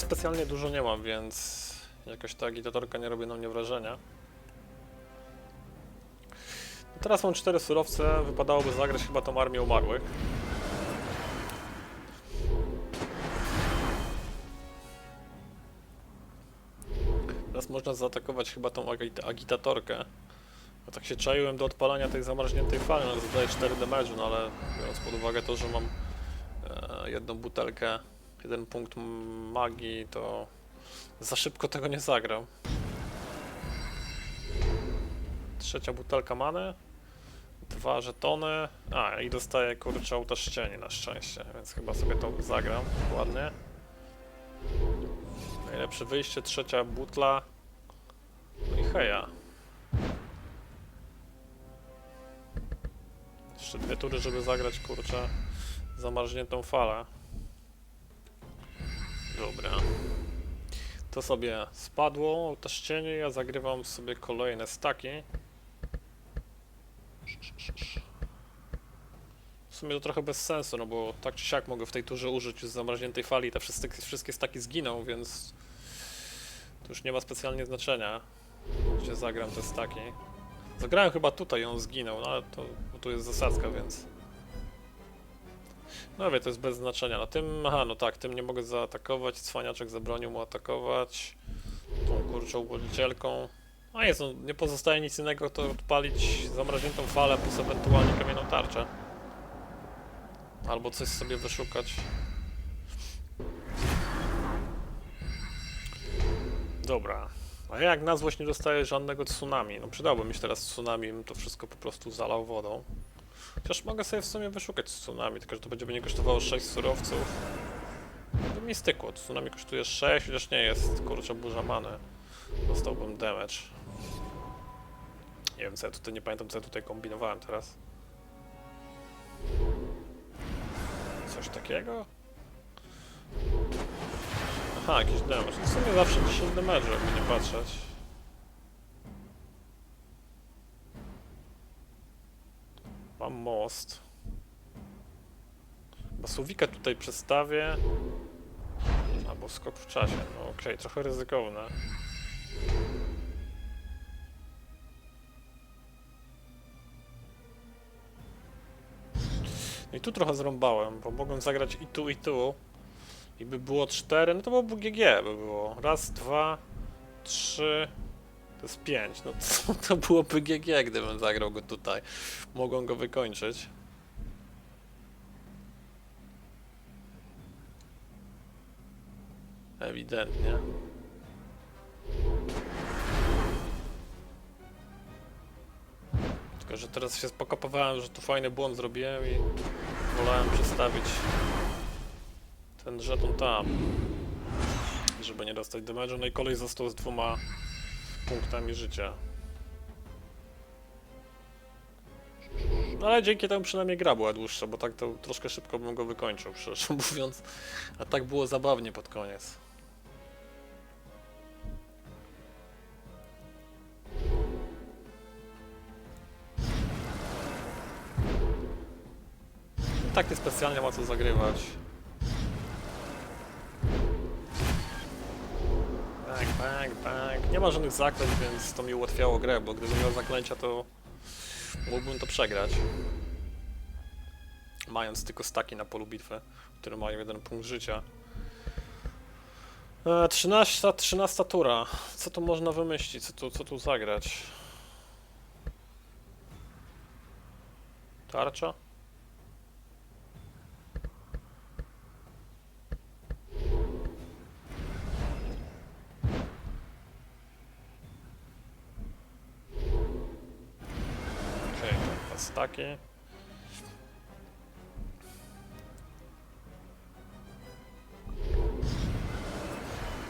specjalnie dużo nie mam, więc jakoś ta agitatorka nie robi na mnie wrażenia. Teraz mam cztery surowce, wypadałoby zagrać chyba tą armię umarłych. Teraz można zaatakować chyba tą agit agitatorkę. Ja tak się czaiłem do odpalania tej zamarzniętej fali, no zadaje 4 damage'u, no ale biorąc pod uwagę to, że mam e, jedną butelkę, jeden punkt magii, to za szybko tego nie zagram. Trzecia butelka many, dwa żetony, a i dostaję kurczę utaszczenie na szczęście, więc chyba sobie to zagram ładnie. Najlepsze wyjście, trzecia butla, no i heja. Jeszcze dwie tury, żeby zagrać, kurczę, zamarzniętą falę. Dobra. To sobie spadło, utaszczenie, ja zagrywam sobie kolejne staki. W sumie to trochę bez sensu, no bo tak czy siak mogę w tej turze użyć już zamarzniętej fali, te wszystkie, wszystkie staki zginą, więc to już nie ma specjalnie znaczenia, gdzie zagram te staki. Zagrałem chyba tutaj, on zginął, no ale to bo tu jest zasadzka, więc... No wie, to jest bez znaczenia. Na tym, aha, no tak, tym nie mogę zaatakować, cwaniaczek zabronił mu atakować tą kurczą uwodzicielką. A jest, no, nie pozostaje nic innego, to odpalić zamrażniętą falę, plus ewentualnie kamienną tarczę. Albo coś sobie wyszukać. Dobra. A jak na złość nie dostaję żadnego tsunami? No przydałoby mi się teraz tsunami, bym to wszystko po prostu zalał wodą. Chociaż mogę sobie w sumie wyszukać tsunami, tylko że to będzie mnie kosztowało 6 surowców. To mi stykło, tsunami kosztuje 6, chociaż nie jest, kurczę, burza many. Dostałbym damage. Nie wiem co ja tutaj, nie pamiętam co ja tutaj kombinowałem teraz. Coś takiego? Aha, jakiś damage. W sumie zawsze 10 damage, jakby nie patrzeć. Mam most. Chyba Słowika tutaj przestawię. Albo skok w czasie. No okej, trochę ryzykowne. No i tu trochę zrąbałem, bo mogłem zagrać i tu, i tu. I by było 4, no to byłoby GG by było. Raz, dwa, trzy, to jest 5. No to, to byłoby GG, gdybym zagrał go tutaj. Mogą go wykończyć. Ewidentnie. Tylko, że teraz się spokopowałem, że tu fajny błąd zrobiłem i wolałem przestawić ten żeton tam, żeby nie dostać damage'u. No i kolej został z dwoma punktami życia. No ale dzięki temu przynajmniej gra była dłuższa, bo tak to troszkę szybko bym go wykończył, szczerze mówiąc. A tak było zabawnie pod koniec. Tak nie specjalnie ma co zagrywać. Bang, bang, bang. Nie ma żadnych zaklęć, więc to mi ułatwiało grę, bo gdybym miał zaklęcia, to mógłbym to przegrać. Mając tylko staki na polu bitwy, które mają jeden punkt życia. E, 13, 13 tura. Co tu można wymyślić? Co tu, co tu zagrać? Tarcza? Okej, to dwa staki.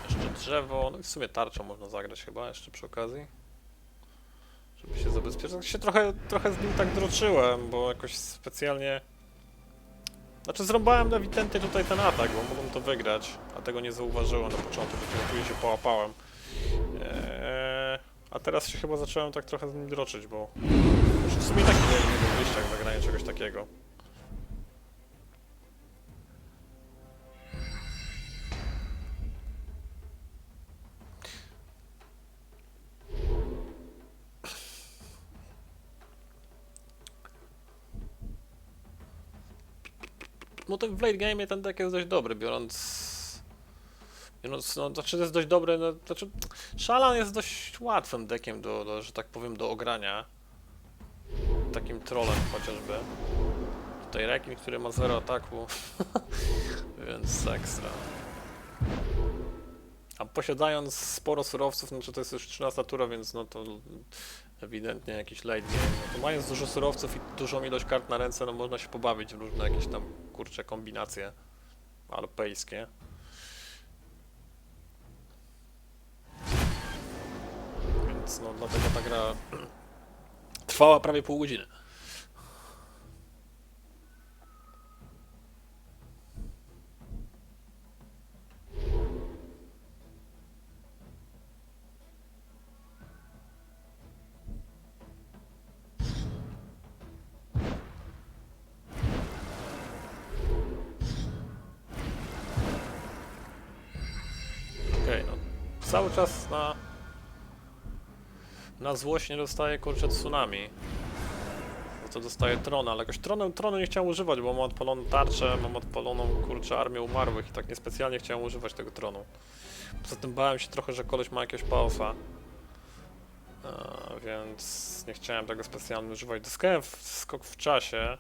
Jeszcze drzewo, no i w sumie tarczą można zagrać chyba jeszcze przy okazji. Żeby się zabezpieczyć. Tak się trochę, trochę z nim tak droczyłem, bo jakoś specjalnie... Znaczy zrąbałem ewidentnie tutaj ten atak, bo mogłem to wygrać, a tego nie zauważyłem na początku, dopiero później się połapałem. Eee, a teraz się chyba zacząłem tak trochę z nim droczyć, bo... W sumie tak nie wiem, wyjścia, jak zagrają czegoś takiego. No motyw w late game ten deck jest dość dobry, biorąc. Biorąc, no, znaczy jest dość dobry, no, znaczy Szalan jest dość łatwym dekiem do, do, że tak powiem, do ogrania. Takim trollem chociażby. Tutaj Rekin, który ma zero ataku, więc ekstra. A posiadając sporo surowców, znaczy to jest już 13 tura, więc no to ewidentnie jakiś late game. No to mając dużo surowców i dużą ilość kart na ręce, no można się pobawić w różne jakieś tam kurcze kombinacje alpejskie. Więc no dlatego ta gra trwała prawie pół godziny. Okej, no cały czas na na złość nie dostaję kurczę tsunami. No to dostaję trona, ale jakoś tronem, tronu nie chciałem używać, bo mam odpaloną tarczę, mam odpaloną kurczę armię umarłych i tak niespecjalnie chciałem używać tego tronu. Poza tym bałem się trochę, że koleś ma jakiegoś pausa. więc nie chciałem tego specjalnie używać. Dostałem w skok w czasie.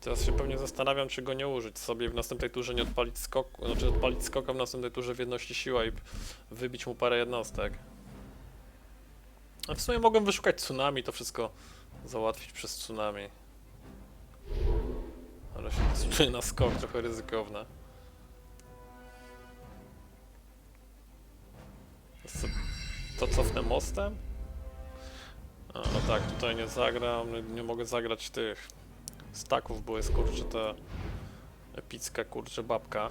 Teraz się pewnie zastanawiam, czy go nie użyć sobie w następnej turze nie odpalić skoku, znaczy odpalić skoka w następnej turze w jedności siła i wybić mu parę jednostek. A w sumie mogłem wyszukać tsunami, to wszystko załatwić przez tsunami. Ale się decyduję na skok, trochę ryzykowne. To cofnę mostem? A, no tak, tutaj nie zagram, nie, nie mogę zagrać tych staków, bo jest kurczę ta epicka kurczę babka.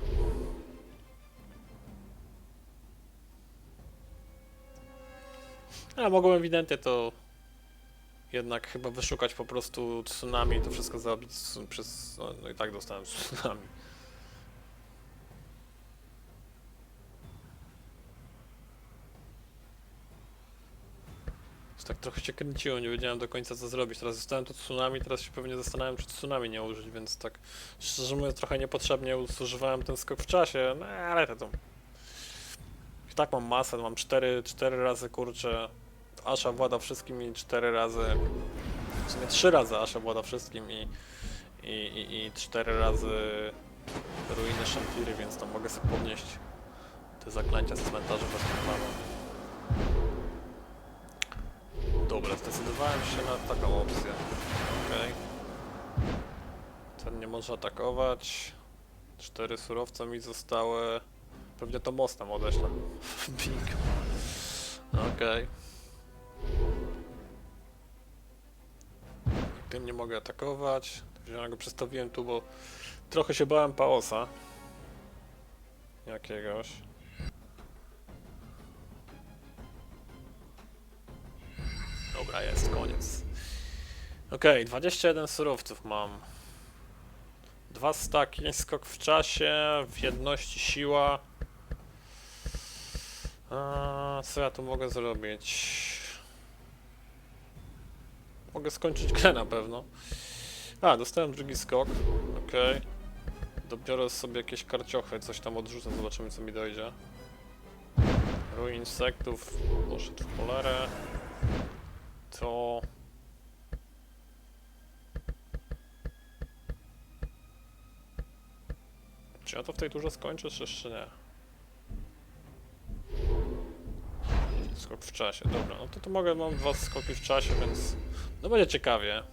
A mogłem ewidentnie to jednak chyba wyszukać po prostu tsunami i to wszystko zabić z- przez... No, no i tak dostałem tsunami. Tak trochę się kręciło, nie wiedziałem do końca co zrobić. Teraz zostałem tu tsunami, teraz się pewnie zastanawiam, czy tsunami nie użyć, więc tak szczerze mówiąc trochę niepotrzebnie używałem ten skok w czasie, no ale to... I tak mam masę, mam 4, 4 razy kurczę Asha włada wszystkim i 4 razy, w sumie 3 razy Asha włada wszystkim i, i, i, i 4 razy ruiny Shampiry, więc tam mogę sobie podnieść te zaklęcia z cmentarza bez problemu. Dobra, zdecydowałem się na taką opcję. Okej. Ten nie może atakować. Cztery surowce mi zostały. Pewnie to mostem odeślę. Bing. Okej. Nie mogę atakować. Ja go przestawiłem tu, bo trochę się bałem paosa. Jakiegoś. Dobra, jest, koniec. Okej, 21 surowców mam. Dwa staki, skok w czasie, w jedności siła. A, co ja tu mogę zrobić? Mogę skończyć grę na pewno. A, dostałem drugi skok. Okej. Dobiorę sobie jakieś karciochy, coś tam odrzucę, zobaczymy co mi dojdzie. Ruin insektów, poszedł w cholerę. To... Czy ja to w tej turze skończę, czy jeszcze nie? Skok w czasie, dobra, no to tu mogę, mam dwa skoki w czasie, więc no będzie ciekawie.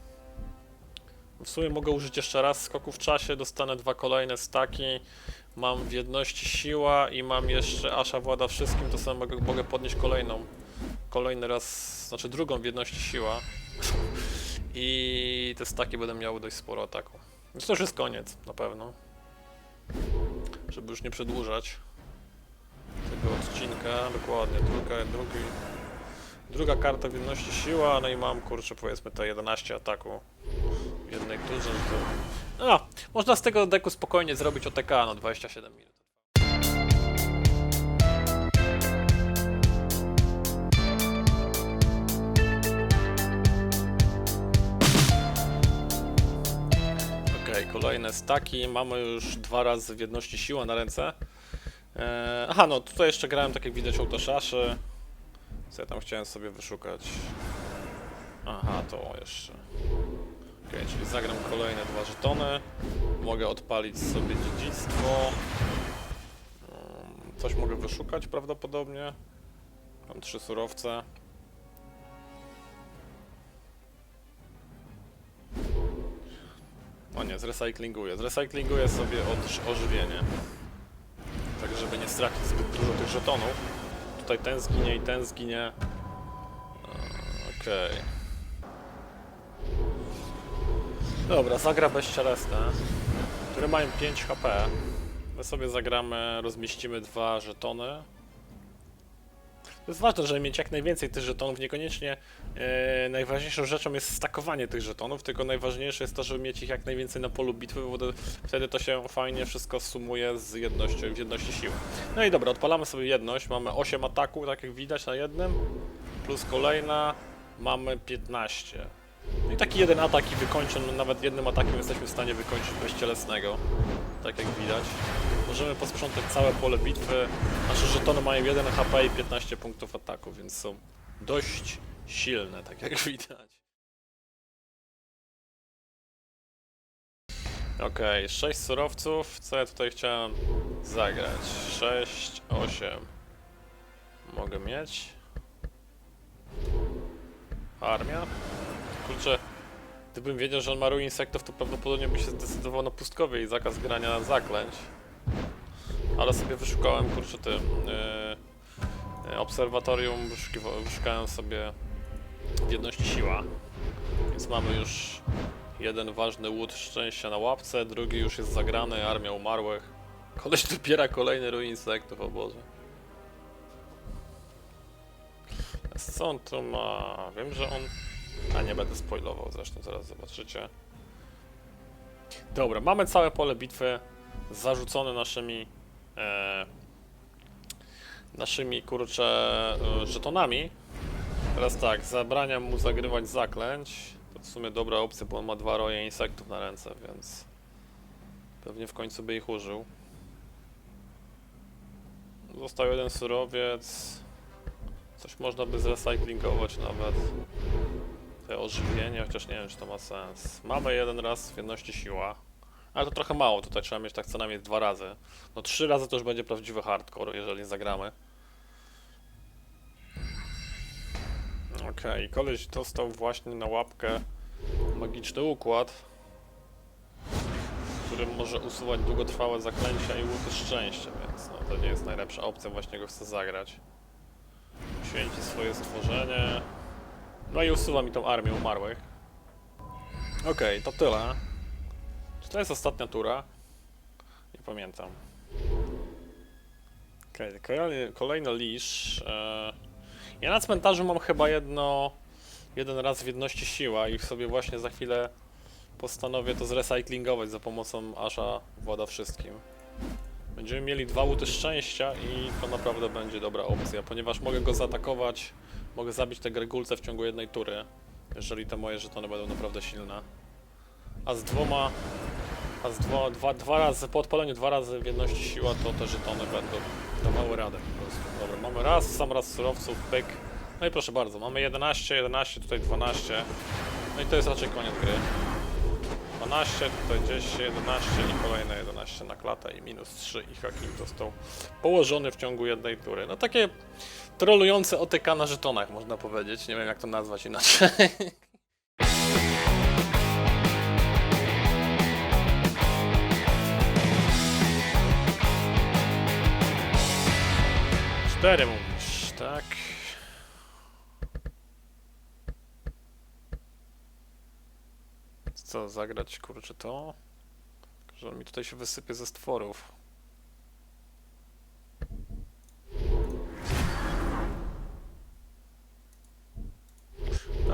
W sumie mogę użyć jeszcze raz skoku w czasie, dostanę dwa kolejne staki, mam w jedności siła i mam jeszcze Asha włada wszystkim, to sobie mogę, mogę podnieść kolejną, kolejny raz, znaczy drugą w jedności siła i te staki będą miały dość sporo ataku. Więc to już jest koniec, na pewno. Żeby już nie przedłużać tego odcinka, dokładnie, druga, drugi, druga karta w jedności siła, no i mam kurczę powiedzmy te 11 ataku w jednej turze, to... No, można z tego deku spokojnie zrobić OTK, no 27 minut. Ok, Okej, kolejne staki. Mamy już dwa razy w jedności siła na ręce. Eee, aha, no tutaj jeszcze grałem, tak jak widać, autoszaszy. Co ja tam chciałem sobie wyszukać? Aha, to jeszcze. Okej, czyli zagram kolejne dwa żetony. Mogę odpalić sobie dziedzictwo. Mm, Coś mogę wyszukać prawdopodobnie. Mam trzy surowce. O nie, zrecyklinguję. Zrecyklinguję sobie od ożywienie. Tak, żeby nie stracić zbyt dużo tych żetonów. Tutaj ten zginie i ten zginie. Okej. Dobra, zagra bezcielesne, które mają 5 HP. My sobie zagramy, rozmieścimy dwa żetony. To jest ważne, żeby mieć jak najwięcej tych żetonów, niekoniecznie e, najważniejszą rzeczą jest stakowanie tych żetonów, tylko najważniejsze jest to, żeby mieć ich jak najwięcej na polu bitwy, bo wtedy to się fajnie wszystko sumuje z jednością w jedności siły. No i dobra, odpalamy sobie jedność, mamy 8 ataku, tak jak widać na jednym, plus kolejna, mamy 15. No i taki jeden atak i wykończony, nawet jednym atakiem jesteśmy w stanie wykończyć bezcielesnego, tak jak widać. Możemy posprzątać całe pole bitwy. Nasze żetony mają 1 HP i 15 punktów ataku, więc są dość silne, tak jak widać. Okej, 6 surowców. Co ja tutaj chciałem zagrać? 6, 8. Mogę mieć. Armia. Kurczę, gdybym wiedział, że on ma ruin insektów, to prawdopodobnie by się zdecydował na pustkowie i zakaz grania zaklęć. Ale sobie wyszukałem, kurczę, tym yy, obserwatorium, wyszukiwa- wyszukałem sobie jedności siła. Więc mamy już jeden ważny łód szczęścia na łapce, drugi już jest zagrany, armia umarłych. Koleś dopiera kolejny ruin insektów, o Boże. Co on tu ma? Wiem, że on... A nie będę spoilował, zresztą zaraz zobaczycie. Dobra, mamy całe pole bitwy zarzucone naszymi e, naszymi kurcze e, żetonami. Teraz tak, zabraniam mu zagrywać zaklęć. To w sumie dobra opcja, bo on ma dwa roje insektów na ręce, więc pewnie w końcu by ich użył. Został jeden surowiec. Coś można by zrecyklingować nawet. Te ożywienie, chociaż nie wiem, czy to ma sens. Mamy jeden raz w jedności siła. Ale to trochę mało, tutaj trzeba mieć tak co najmniej dwa razy. No trzy razy to już będzie prawdziwy hardcore, jeżeli zagramy. Okej, koleś dostał właśnie na łapkę magiczny układ, który może usuwać długotrwałe zaklęcia i łuty szczęścia, więc no, to nie jest najlepsza opcja, właśnie go chcę zagrać. Święci swoje stworzenie. No i usuwa mi tą armię umarłych. Okej, to tyle. To jest ostatnia tura? Nie pamiętam. Okej, kolejny, kolejny lisz. E, ja na cmentarzu mam chyba jedno... Jeden raz w jedności siła i sobie właśnie za chwilę postanowię to zrecyklingować za pomocą Asha Włada Wszystkim. Będziemy mieli dwa łuty szczęścia i to naprawdę będzie dobra opcja, ponieważ mogę go zaatakować, mogę zabić te gregulce w ciągu jednej tury, jeżeli te moje żetony będą naprawdę silne. A z dwoma a z dwa, dwa, dwa razy, po odpaleniu dwa razy w jedności siła, to te żetony będą dawały radę po prostu. Dobra, mamy raz, sam raz surowców, pyk. No i proszę bardzo, mamy 11, 11, tutaj 12. No i to jest raczej koniec gry. 12, tutaj 10, 11 i kolejne 11 na klatę i minus 3 i Hakim został położony w ciągu jednej tury. No takie trolujące OTK na żetonach można powiedzieć, nie wiem jak to nazwać inaczej. Cztery mówisz, tak? Co, zagrać kurczę to? Że on mi tutaj się wysypie ze stworów.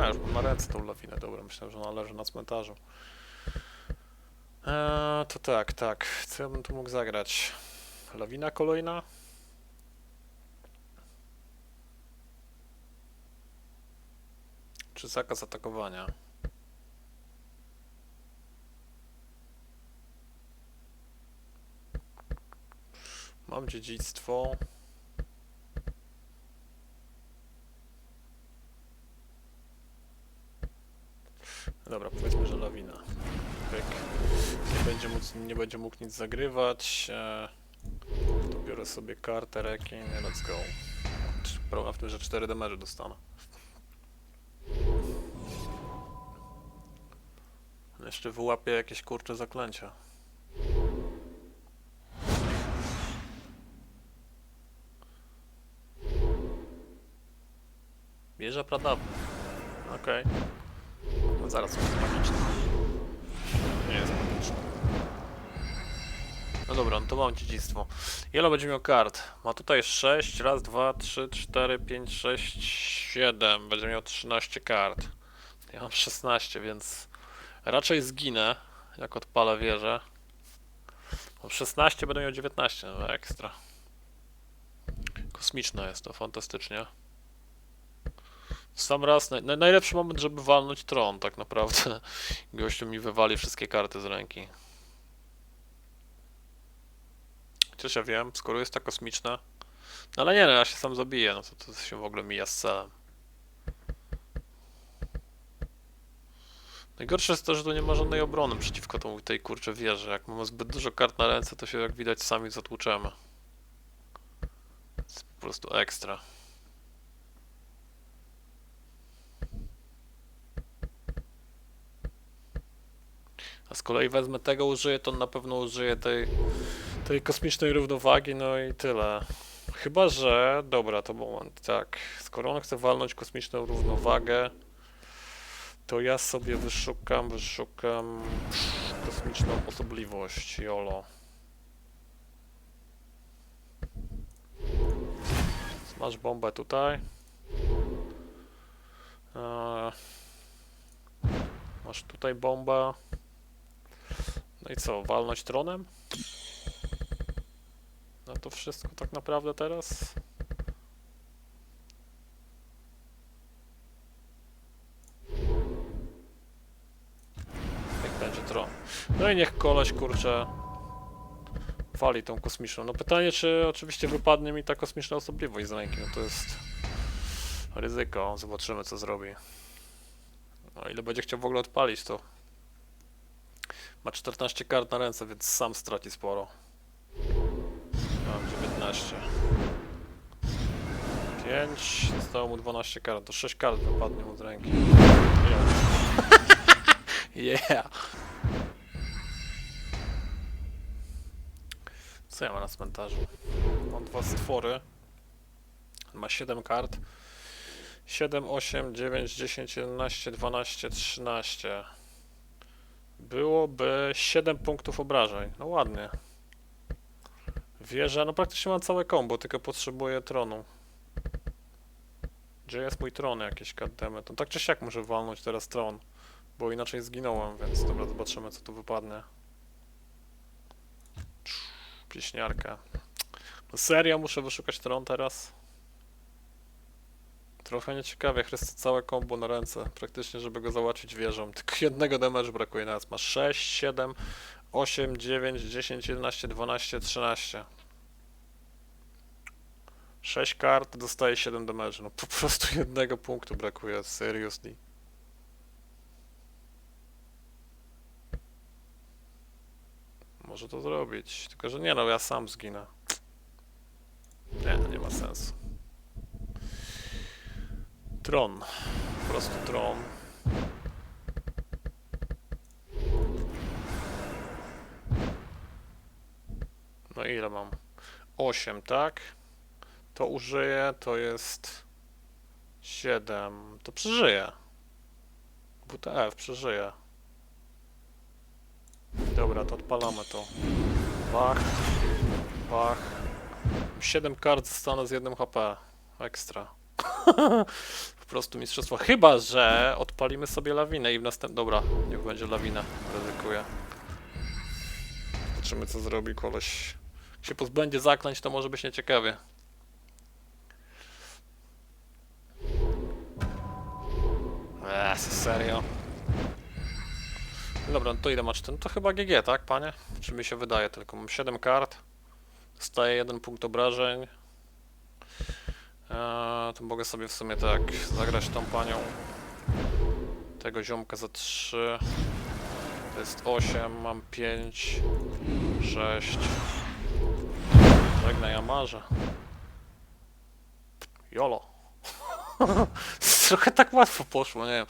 A, już na ręce tą lawinę, dobra, myślałem, że ona leży na cmentarzu. Eee, to tak, tak, co ja bym tu mógł zagrać? Lawina kolejna? czy zakaz atakowania? Mam dziedzictwo. Dobra, powiedzmy, że lawina. Pyk. Nie będzie, móc, nie będzie mógł nic zagrywać. Eee, to biorę sobie kartę rekin let's go. Problem w tym, że 4 damage'y dostanę. Jeszcze wyłapię jakieś kurcze zaklęcia. Wieża pradawna. Okej. No zaraz jest magiczna. Nie jest magiczna. No dobra, no to mam dziedzictwo. Ile będzie miał kart? Ma tutaj 6, raz, dwa, trzy, cztery, pięć, sześć, siedem. Będzie miał 13 kart. Ja mam 16, więc raczej zginę, jak odpalę wieżę. Mam 16, będę miał 19, no ekstra. Kosmiczne jest to, fantastycznie. Sam raz, naj- najlepszy moment, żeby walnąć tron, tak naprawdę. Gościu mi wywali wszystkie karty z ręki. Chociaż ja wiem, skoro jest ta kosmiczna. No ale nie, no ja się sam zabiję, no to, to się w ogóle mija z celem. Najgorsze jest to, że tu nie ma żadnej obrony przeciwko tą, tej kurczę wieży. Jak mamy zbyt dużo kart na ręce, to się jak widać sami zatłuczemy. jest po prostu ekstra. A z kolei wezmę tego, użyję, to na pewno użyję tej, tej kosmicznej równowagi, no i tyle. Chyba, że... Dobra, to moment, tak. Skoro on chce walnąć kosmiczną równowagę, to ja sobie wyszukam, wyszukam kosmiczną osobliwość, YOLO. Masz bombę tutaj. Eee, masz tutaj bombę. No i co, walnąć tronem? No to wszystko tak naprawdę teraz? Tron. No i niech koleś kurczę wali tą kosmiczną. No pytanie, czy oczywiście wypadnie mi ta kosmiczna osobliwość z ręki. No to jest ryzyko. Zobaczymy, co zrobi. No ile będzie chciał w ogóle odpalić, to ma 14 kart na ręce, więc sam straci sporo. Mam 19. 5, zostało mu 12 kart, to 6 kart wypadnie mu z ręki. yeah! Co ja mam na cmentarzu? Mam dwa stwory. Ma 7 kart. 7, 8, 9, 10, 11, 12, 13. Byłoby 7 punktów obrażeń. No ładnie. Wieża, no praktycznie mam całe combo, tylko potrzebuję tronu. Gdzie jest mój tron jakieś kademy? To tak czy siak muszę walnąć teraz tron. Bo inaczej zginąłem, więc dobra, zobaczymy co tu wypadnie. Pieśniarka. No serio, muszę wyszukać tron teraz? Trochę nieciekawie, Chrysty całe combo na ręce, praktycznie, żeby go załatwić wieżą. Tylko jednego damage brakuje nas. Masz 6, 7, 8, 9, 10, 11, 12, 13. 6 kart, dostaje 7 damage. No po prostu jednego punktu brakuje, seriously. To zrobić, tylko że nie no, ja sam zginę. Nie, nie ma sensu. Tron. Po prostu tron. No ile mam? 8, tak? To użyję, to jest 7. To przeżyję. WTF, przeżyję. Dobra, to odpalamy to. Bach. Bach. 7 kart zostanę z jednym HP. Ekstra. po prostu mistrzostwo. Chyba, że odpalimy sobie lawinę i w następnym... Dobra, niech będzie lawina. Ryzykuję. Zobaczymy, co zrobi koleś. Jak się pozbędzie zaklęć, to może być nieciekawie. Eee, serio? Dobra, no to ile masz ten? To chyba GG, tak, panie? Czy mi się wydaje tylko? Mam 7 kart. Staje jeden punkt obrażeń. Eee, to mogę sobie w sumie tak zagrać tą panią. Tego ziomka za 3. To jest 8, mam 5, 6. Żegnaj, ja marzę. Jolo. Trochę tak łatwo poszło, nie wiem.